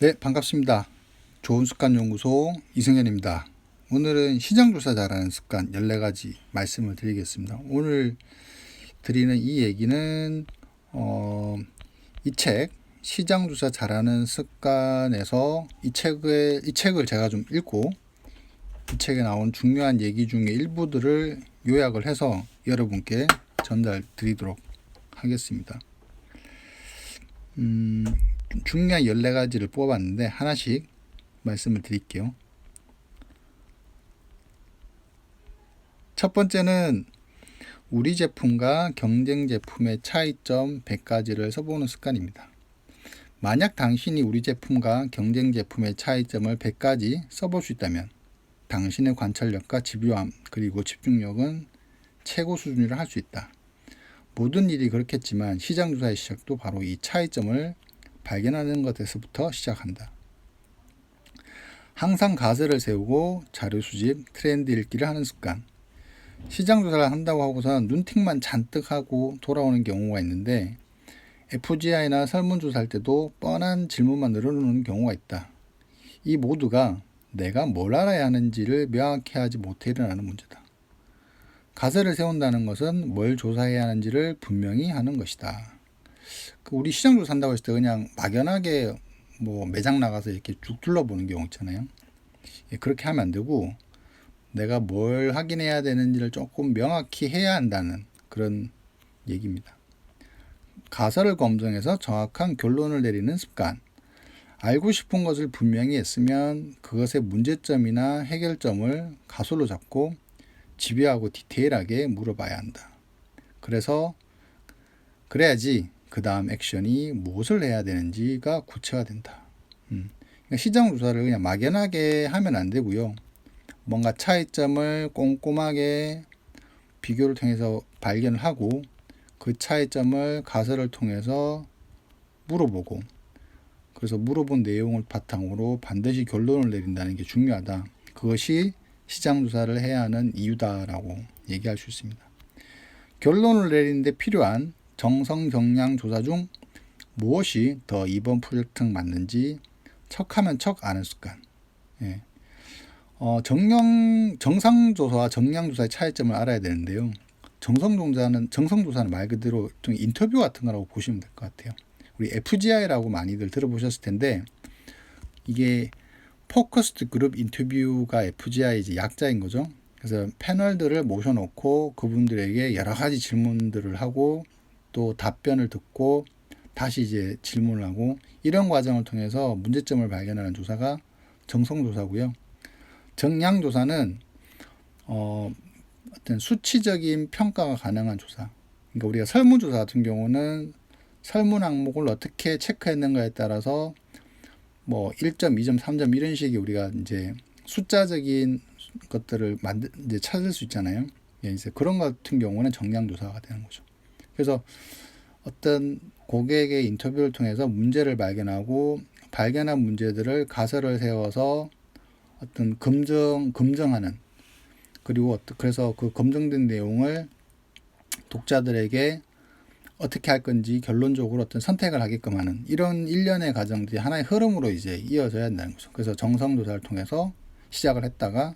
네, 반갑습니다. 좋은 습관 연구소 이승현입니다. 오늘은 시장 조사 잘하는 습관 14가지 말씀을 드리겠습니다. 오늘 드리는 이 얘기는 어, 이 책 시장 조사 잘하는 습관에서 이 책을 이 책을 제가 좀 읽고 이 책에 나온 중요한 얘기 중에 일부들을 요약을 해서 여러분께 전달 드리도록 하겠습니다. 음, 중요한 14가지를 뽑아봤는데 하나씩 말씀을 드릴게요. 첫 번째는 우리 제품과 경쟁 제품의 차이점 100가지를 써보는 습관입니다. 만약 당신이 우리 제품과 경쟁 제품의 차이점을 100가지 써볼 수 있다면 당신의 관찰력과 집요함 그리고 집중력은 최고 수준이라 할 수 있다. 모든 일이 그렇겠지만 시장 조사의 시작도 바로 이 차이점을 발견하는 것에서부터 시작한다. 항상 가설을 세우고 자료 수집, 트렌드 읽기를 하는 습관. 시장 조사를 한다고 하고선 눈팅만 잔뜩 하고 돌아오는 경우가 있는데 FGI나 설문조사할 때도 뻔한 질문만 늘어놓는 경우가 있다. 이 모두가 내가 뭘 알아야 하는지를 명확히 하지 못해 일어나는 문제다. 가설을 세운다는 것은 뭘 조사해야 하는지를 분명히 하는 것이다. 그 우리 시장 조사한다고 했을 때 그냥 막연하게 뭐 매장 나가서 이렇게 쭉 둘러보는 경우 있잖아요. 예, 그렇게 하면 안 되고 내가 뭘 확인해야 되는지를 조금 명확히 해야 한다는 그런 얘기입니다. 가설을 검증해서 정확한 결론을 내리는 습관. 알고 싶은 것을 분명히 했으면 그것의 문제점이나 해결점을 가설로 잡고 집요하고 디테일하게 물어봐야 한다. 그래서 그래야지 그 다음 액션이 무엇을 해야 되는지가 구체화된다. 음. 그러니까 시장 조사를 그냥 막연하게 하면 안 되고요. 뭔가 차이점을 꼼꼼하게 비교를 통해서 발견을 하고 그 차이점을 가설을 통해서 물어보고 그래서 물어본 내용을 바탕으로 반드시 결론을 내린다는 게 중요하다. 그것이 시장 조사를 해야 하는 이유다라고 얘기할 수 있습니다. 결론을 내리는데 필요한 정성 경량 조사 중 무엇이 더 이번 프로젝트랑 맞는지 척하면 척 아는 습관. 예. 어, 정령 정상 조사와 정량 조사의 차이점을 알아야 되는데요. 정성 조사는 정성 조사는 말 그대로 좀 인터뷰 같은 거라고 보시면 될 것 같아요. 우리 FGI라고 많이들 들어보셨을 텐데 이게 포커스드 그룹 인터뷰가 FGI 이제 약자인 거죠. 그래서 패널들을 모셔놓고 그분들에게 여러 가지 질문들을 하고 또 답변을 듣고 다시 이제 질문을 하고 이런 과정을 통해서 문제점을 발견하는 조사가 정성조사고요. 정량조사는 어, 어떤 수치적인 평가가 가능한 조사. 그러니까 우리가 설문조사 같은 경우는 설문 항목을 어떻게 체크했는가에 따라서 뭐 1점, 2점, 3점 이런 식의 우리가 이제 숫자적인 것들을 만들 이제 찾을 수 있잖아요. 예, 이제 그런 것 같은 경우는 정량 조사가 되는 거죠. 그래서 어떤 고객의 인터뷰를 통해서 문제를 발견하고 발견한 문제들을 가설을 세워서 어떤 검증 검증하는 그리고 그래서 그 검증된 내용을 독자들에게 어떻게 할 건지 결론적으로 어떤 선택을 하게끔 하는 이런 일련의 과정들이 하나의 흐름으로 이제 이어져야 한다는 거죠. 그래서 정성 조사를 통해서 시작을 했다가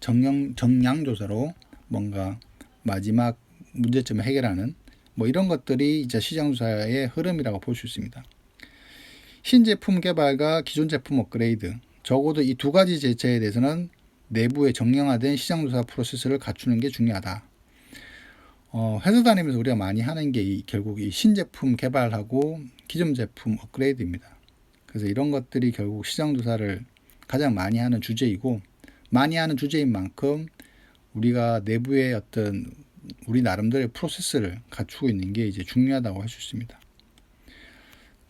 정량 정량 조사로 뭔가 마지막 문제점을 해결하는 뭐 이런 것들이 이제 시장 조사의 흐름이라고 볼 수 있습니다. 신제품 개발과 기존 제품 업그레이드 적어도 이 두 가지 제체에 대해서는 내부에 정량화된 시장 조사 프로세스를 갖추는 게 중요하다. 어, 회사 다니면서 우리가 많이 하는 게 이, 결국 이 신제품 개발하고 기존 제품 업그레이드입니다. 그래서 이런 것들이 결국 시장 조사를 가장 많이 하는 주제이고 많이 하는 주제인 만큼 우리가 내부의 어떤 우리 나름대로의 프로세스를 갖추고 있는 게 이제 중요하다고 할 수 있습니다.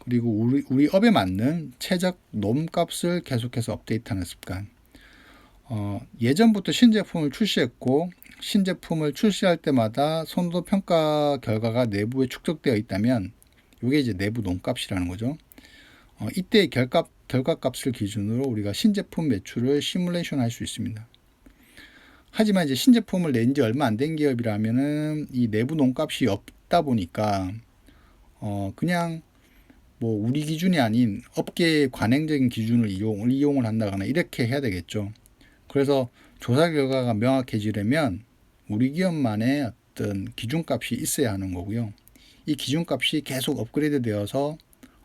그리고 우리, 우리 업에 맞는 최적 놈값을 계속해서 업데이트하는 습관. 어, 예전부터 신제품을 출시했고 신제품을 출시할 때마다 선도 평가 결과가 내부에 축적되어 있다면 이게 이제 내부 놈값이라는 거죠. 어, 이때의 결값 결과값을 기준으로 우리가 신제품 매출을 시뮬레이션 할 수 있습니다. 하지만 이제 신제품을 낸 지 얼마 안 된 기업이라면은 이 내부 놈값이 없다 보니까 어 그냥 뭐 우리 기준이 아닌 업계의 관행적인 기준을 이용, 이용을 한다거나 이렇게 해야 되겠죠. 그래서 조사 결과가 명확해지려면 우리 기업만의 어떤 기준값이 있어야 하는 거고요. 이 기준값이 계속 업그레이드 되어서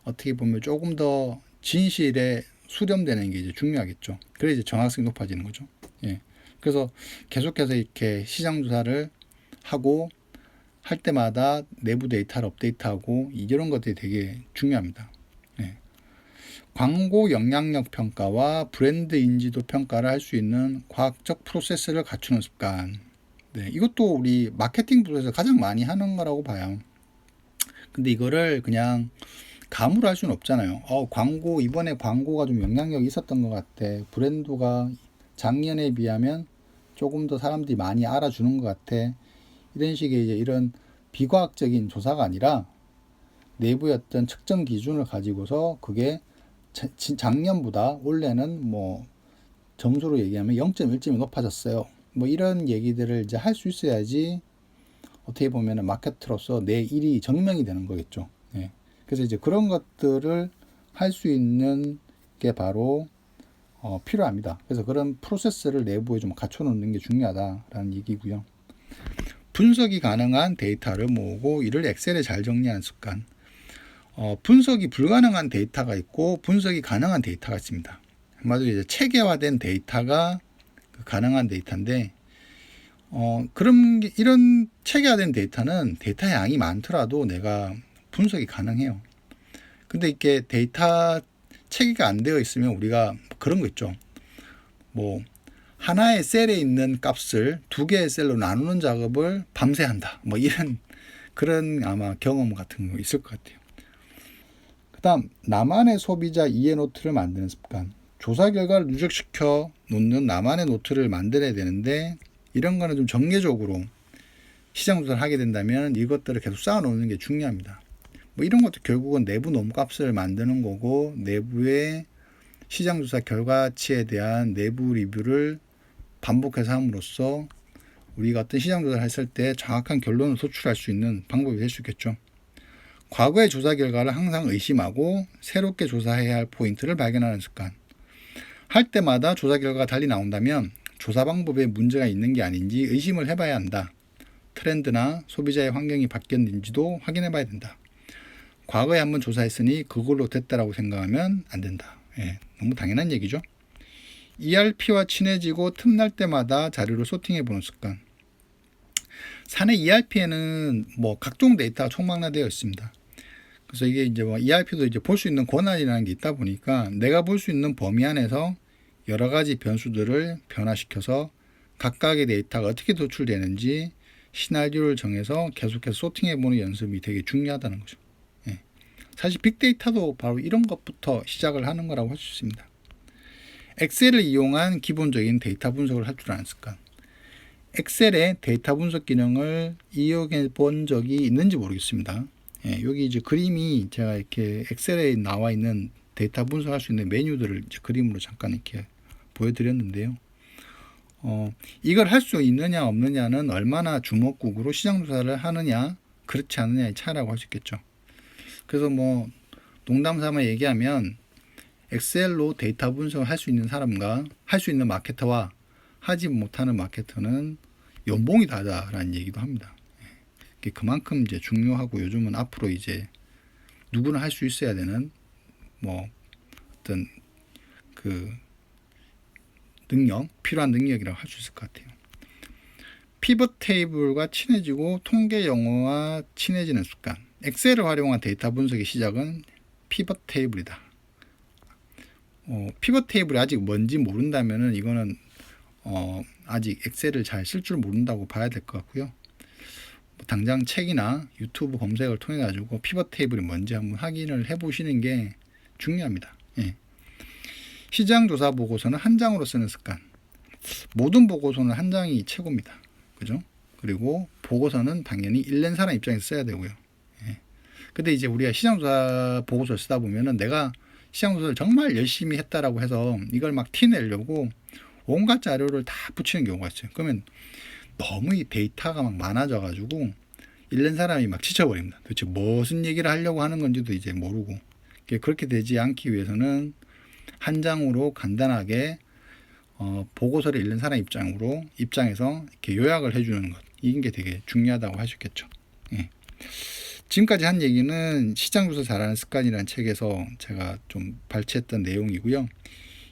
어떻게 보면 조금 더 진실에 수렴되는 게 이제 중요하겠죠. 그래 이제 정확성이 높아지는 거죠. 예. 그래서 계속해서 이렇게 시장 조사를 하고 할 때마다 내부 데이터를 업데이트하고 이런 것들이 되게 중요합니다. 예. 광고 영향력 평가와 브랜드 인지도 평가를 할 수 있는 과학적 프로세스를 갖추는 습관. 네, 이것도 우리 마케팅 부서에서 가장 많이 하는 거라고 봐요. 근데 이거를 그냥 감으로 할 수는 없잖아요. 어, 광고, 이번에 광고가 좀 영향력이 있었던 것 같아. 브랜드가 작년에 비하면 조금 더 사람들이 많이 알아주는 것 같아. 이런 식의 이제 이런 비과학적인 조사가 아니라 내부의 어떤 측정 기준을 가지고서 그게 작년보다 올해는 뭐 점수로 얘기하면 0.1점이 높아졌어요. 뭐 이런 얘기들을 이제 할 수 있어야지 어떻게 보면은 마케터로서 내 일이 증명이 되는 거겠죠. 예. 그래서 이제 그런 것들을 할 수 있는 게 바로 어, 필요합니다. 그래서 그런 프로세스를 내부에 좀 갖춰놓는 게 중요하다라는 얘기고요. 분석이 가능한 데이터를 모으고 이를 엑셀에 잘 정리하는 습관. 어, 분석이 불가능한 데이터가 있고 분석이 가능한 데이터가 있습니다. 한마디로 이제 체계화된 데이터가 그 가능한 데이터인데 어, 그런 게- 이런 체계화된 데이터는 데이터 양이 많더라도 내가 분석이 가능해요. 근데 이게 데이터 체계가 안 되어 있으면 우리가 그런 거 있죠. 뭐 하나의 셀에 있는 값을 두 개의 셀로 나누는 작업을 밤새 한다. 뭐 이런 그런 아마 경험 같은 거 있을 것 같아요. 그다음 나만의 소비자 이해 노트를 만드는 습관. 조사 결과를 누적시켜 놓는 나만의 노트를 만들어야 되는데 이런 거는 좀 정례적으로 시장 조사를 하게 된다면 이것들을 계속 쌓아 놓는 게 중요합니다. 뭐 이런 것도 결국은 내부 놈값을 만드는 거고 내부의 시장 조사 결과치에 대한 내부 리뷰를 반복해서 함으로써 우리가 어떤 시장 조사를 했을 때 정확한 결론을 도출할 수 있는 방법이 될 수 있겠죠. 과거의 조사 결과를 항상 의심하고 새롭게 조사해야 할 포인트를 발견하는 습관. 할 때마다 조사 결과가 달리 나온다면 조사 방법에 문제가 있는 게 아닌지 의심을 해봐야 한다. 트렌드나 소비자의 환경이 바뀌었는지도 확인해 봐야 된다. 과거에 한번 조사했으니 그걸로 됐다라고 생각하면 안 된다. 예, 너무 당연한 얘기죠. ERP와 친해지고 틈날 때마다 자료를 소팅해 보는 습관. 사내 ERP에는 뭐 각종 데이터가 총망라되어 있습니다. 그래서 이게 이제 뭐 ERP도 이제 볼 수 있는 권한이라는 게 있다 보니까 내가 볼 수 있는 범위 안에서 여러 가지 변수들을 변화시켜서 각각의 데이터가 어떻게 도출되는지 시나리오를 정해서 계속해서 소팅해 보는 연습이 되게 중요하다는 거죠. 예. 사실 빅데이터도 바로 이런 것부터 시작을 하는 거라고 할 수 있습니다. 엑셀을 이용한 기본적인 데이터 분석을 할줄 습관. 엑셀의 데이터 분석 기능을 이용해 본 적이 있는지 모르겠습니다. 예, 여기 이제 그림이 제가 이렇게 엑셀에 나와 있는 데이터 분석할 수 있는 메뉴들을 그림으로 잠깐 이렇게 보여드렸는데요. 어, 이걸 할 수 있느냐 없느냐는 얼마나 주먹국으로 시장 조사를 하느냐 그렇지 않느냐의 차이라고 할 수 있겠죠. 그래서 뭐 농담 삼아 얘기하면 엑셀로 데이터 분석을 할 수 있는 사람과 할 수 있는 마케터와 하지 못하는 마케터는 연봉이 다르다라는 얘기도 합니다. 이게 그만큼 이제 중요하고 요즘은 앞으로 이제 누구나 할 수 있어야 되는 뭐 어떤 그 능력 필요한 능력이라고 할 수 있을 것 같아요. 피벗 테이블과 친해지고 통계 용어와 친해지는 습관. 엑셀을 활용한 데이터 분석의 시작은 피벗 테이블이다. 어, 피벗 테이블이 아직 뭔지 모른다면은 이거는 어, 아직 엑셀을 잘 쓸 줄 모른다고 봐야 될 것 같고요. 뭐 당장 책이나 유튜브 검색을 통해 가지고 피벗 테이블이 뭔지 한번 확인을 해보시는 게 중요합니다. 예. 시장 조사 보고서는 한 장으로 쓰는 습관. 모든 보고서는 한 장이 최고입니다. 그죠? 그리고 보고서는 당연히 일낸 사람 입장에서 써야 되고요. 예. 근데 이제 우리가 시장 조사 보고서를 쓰다 보면은 내가 시장 조사를 정말 열심히 했다라고 해서 이걸 막 티내려고 온갖 자료를 다 붙이는 경우가 있어요. 그러면 너무 이 데이터가 막 많아져 가지고 읽는 사람이 막 지쳐버립니다. 도대체 무슨 얘기를 하려고 하는 건지도 이제 모르고 그렇게 되지 않기 위해서는 한 장으로 간단하게 어, 보고서를 읽는 사람 입장으로 입장에서 이렇게 요약을 해주는 것 이게 되게 중요하다고 하셨겠죠. 예. 지금까지 한 얘기는 시장 조사 잘하는 습관이라는 책에서 제가 좀 발췌했던 내용이고요.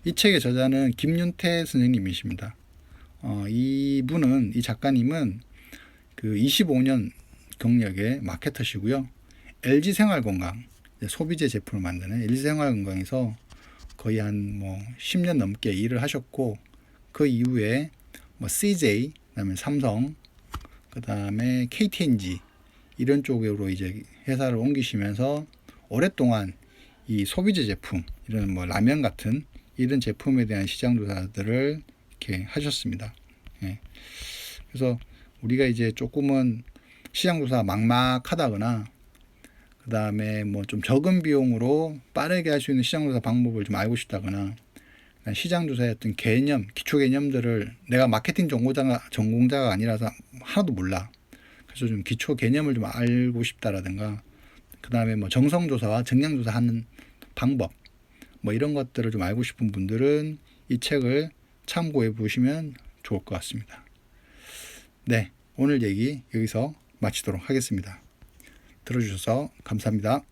이 책의 저자는 김윤태 선생님이십니다. 어, 이분은 이 작가님은 그 25년 경력의 마케터시고요. LG 생활건강 소비재 제품을 만드는 LG 생활건강에서 거의 한 뭐 10년 넘게 일을 하셨고 그 이후에 뭐 CJ 그다음에 삼성 그다음에 KTNG 이런 쪽으로 이제 회사를 옮기시면서 오랫동안 이 소비재 제품 이런 뭐 라면 같은 이런 제품에 대한 시장 조사들을 이렇게 하셨습니다. 예. 그래서 우리가 이제 조금은 시장 조사 막막하다거나 그 다음에 뭐 좀 적은 비용으로 빠르게 할 수 있는 시장 조사 방법을 좀 알고 싶다거나 시장 조사의 어떤 개념, 기초 개념들을 내가 마케팅 전공자가 전공자가 아니라서 하나도 몰라. 그래서 좀 기초 개념을 좀 알고 싶다라든가 그 다음에 뭐 정성 조사와 정량 조사하는 방법 뭐 이런 것들을 좀 알고 싶은 분들은 이 책을 참고해 보시면 좋을 것 같습니다. 네, 오늘 얘기 여기서 마치도록 하겠습니다. 들어주셔서 감사합니다.